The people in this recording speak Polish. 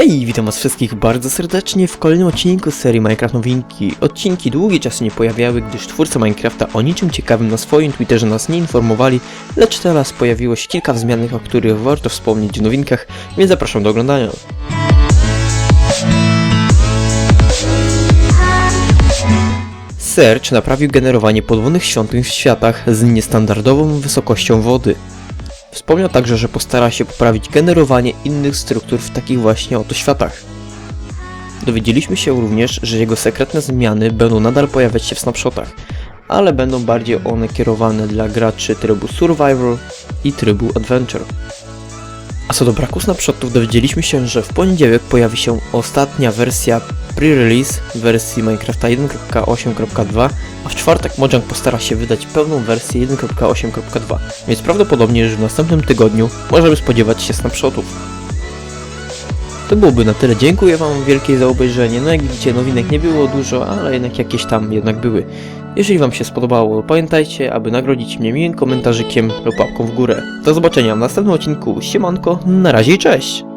Hej, witam was wszystkich bardzo serdecznie w kolejnym odcinku serii Minecraft Nowinki. Odcinki długi czas nie pojawiały, gdyż twórcy Minecrafta o niczym ciekawym na swoim Twitterze nas nie informowali, lecz teraz pojawiło się kilka wzmianek, o których warto wspomnieć w nowinkach, więc zapraszam do oglądania. Search naprawił generowanie podwodnych świątyń w światach z niestandardową wysokością wody. Wspomniał także, że postara się poprawić generowanie innych struktur w takich właśnie oto światach. Dowiedzieliśmy się również, że jego sekretne zmiany będą nadal pojawiać się w snapshotach, ale będą bardziej one kierowane dla graczy trybu Survival i trybu Adventure. A co do braku snapshotów, dowiedzieliśmy się, że w poniedziałek pojawi się ostatnia wersja pre-release wersji Minecrafta 1.8.2, a w czwartek Mojang postara się wydać pełną wersję 1.8.2, więc prawdopodobnie, że w następnym tygodniu możemy spodziewać się snapshotów. To byłoby na tyle. Dziękuję Wam wielkie za obejrzenie. No jak widzicie, nowinek nie było dużo, ale jednak jakieś tam jednak były. Jeżeli Wam się spodobało, pamiętajcie, aby nagrodzić mnie miłym komentarzykiem lub łapką w górę. Do zobaczenia w następnym odcinku. Siemanko, na razie i cześć!